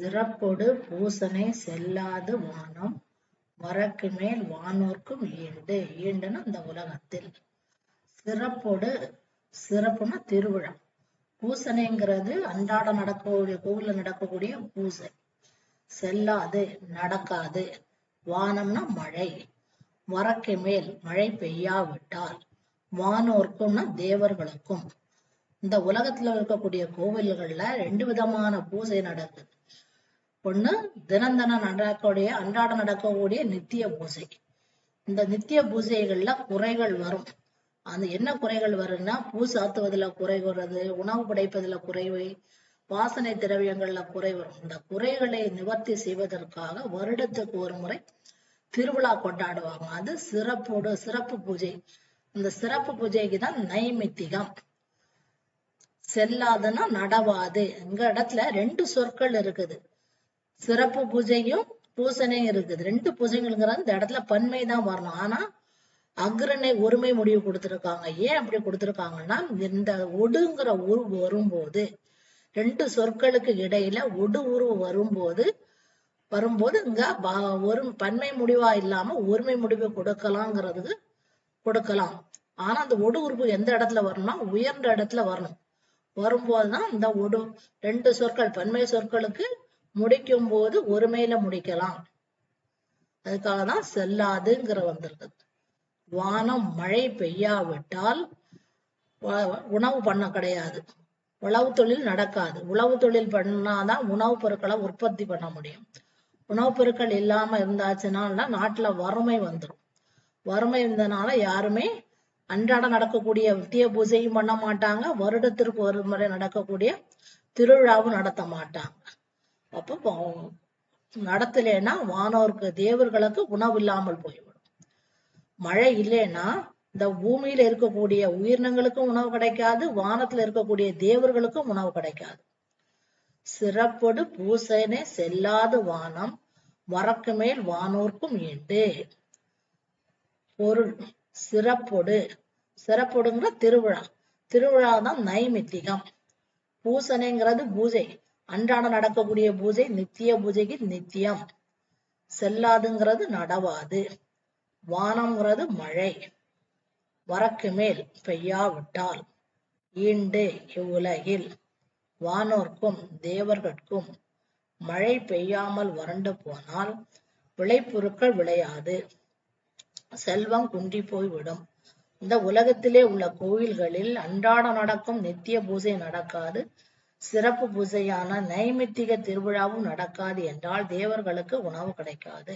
சிறப்பொடு பூசனை செல்லாது வானம் வரக்கு மேல் வானோர்க்கும் ஈண்டு. ஈண்டுன்னா இந்த உலகத்தில். சிறப்போடு சிறப்புனா திருவிழா. பூசணைங்கிறது அன்றாட நடக்கக்கூடிய கோவில்ல நடக்கக்கூடிய பூசை. செல்லாது நடக்காது. வானம்னா மழை. வரக்கு மேல் மழை பெய்யாவிட்டால் வானோர்க்கும்னா தேவர்களுக்கும். இந்த உலகத்துல இருக்கக்கூடிய கோவில்கள்ல ரெண்டு விதமான பூசை நடக்குது. ஒண்ணு தினம் தினம் நடக்கக்கூடிய அன்றாட நடக்கக்கூடிய நித்திய பூஜை. இந்த நித்திய பூஜைகள்ல குறைகள் வரும். அந்த என்ன குறைகள் வரும்னா பூ சாத்துவதுல குறை வர்றது உணவு படைப்பதுல குறைவு வாசனை திரவியங்கள்ல குறை வரும். இந்த குறைகளை நிவர்த்தி செய்வதற்காக வருடத்துக்கு ஒரு முறை திருவிழா கொண்டாடுவாங்க. அது சிறப்போடு சிறப்பு பூஜை. இந்த சிறப்பு பூஜைக்கு தான் நைமித்திகம். செல்லாதுன்னா நடவாது. எங்க இடத்துல ரெண்டு சொற்கள் இருக்குது. சிறப்பு பூஜையும் பூசனையும் இருக்குது. ரெண்டு பூஜைகள்ங்கிறது இந்த இடத்துல பன்மை தான் வரணும். ஆனா அக்ரணை ஒருமை முடிவு கொடுத்திருக்காங்க. ஏன் அப்படி கொடுத்திருக்காங்கன்னா இந்த ஒடுங்கிற உருவு வரும்போது ரெண்டு சொற்களுக்கு இடையில ஒடு உருவு வரும்போது வரும்போது இங்க ப- ஒரு பன்மை முடிவா இல்லாம ஒருமை முடிவு கொடுக்கலாங்கிறதுக்கு கொடுக்கலாம். ஆனா அந்த ஒடு உருவு எந்த இடத்துல வரணும்னா உயர்ந்த இடத்துல வரணும். வரும்போதுதான் இந்த ஒடு ரெண்டு சொற்கள் பன்மை சொற்களுக்கு முடிக்கும் போது ஒருமையில முடிக்கலாம். அதுக்காக தான் செல்லாதுங்கிற வந்திருக்கு வானம் மழை பெய்யாவிட்டால் உணவு பண்ண கிடையாது. உழவு தொழில் நடக்காது. உழவு தொழில் பண்ணாதான் உணவுப் பொருட்களை உற்பத்தி பண்ண முடியும். உணவுப் பொருட்கள் இல்லாம இருந்தாச்சுன்னா நாட்டுல வறுமை வந்துடும் வறுமை இருந்தனால யாருமே அன்றாட நடக்கக்கூடிய நித்திய பூஜையும் பண்ண மாட்டாங்க. வருடத்திற்கு ஒரு முறை நடக்கக்கூடிய திருவிழாவும் நடத்த மாட்டாங்க. அப்போ நடத்தலைன்னா வானோருக்கு தேவர்களுக்கு உணவு இல்லாமல் போய்விடும். மழை இல்லைன்னா இந்த பூமியில இருக்கக்கூடிய உயிரினங்களுக்கும் உணவு கிடைக்காது வானத்துல இருக்கக்கூடிய தேவர்களுக்கும் உணவு கிடைக்காது. சிறப்பொடு பூசனை செல்லாத வானம் வரக்கு மேல் வானோர்க்கும் ஈண்டு பொருள் சிறப்பொடு. சிறப்பொடுங்கிற திருவிழா. திருவிழா தான் நைமித்திகம். பூசனைங்கிறது பூஜை. அன்றாட நடக்கக்கூடிய பூஜை நித்திய பூஜைக்கு நித்தியம். செல்லாதுங்கிறது நடவாது. வானம்ங்கிறது மழை. வரக்கு மேல் பெய்யாவிட்டால் ஈண்டு இவ்வுலகில் வானோர்க்கும் தேவர்கட்கும் மழை பெய்யாமல் வறண்டு போனால் விளைபொருட்கள் விளையாது. செல்வம் குன்றி போய்விடும். இந்த உலகத்திலே உள்ள கோயில்களில் அன்றாட நடக்கும் நித்திய பூஜை நடக்காது. சிறப்பு பூஜையான நைமித்திக திருவிழாவும் நடக்காது என்றால் தேவர்களுக்கு உணவு கிடைக்காது.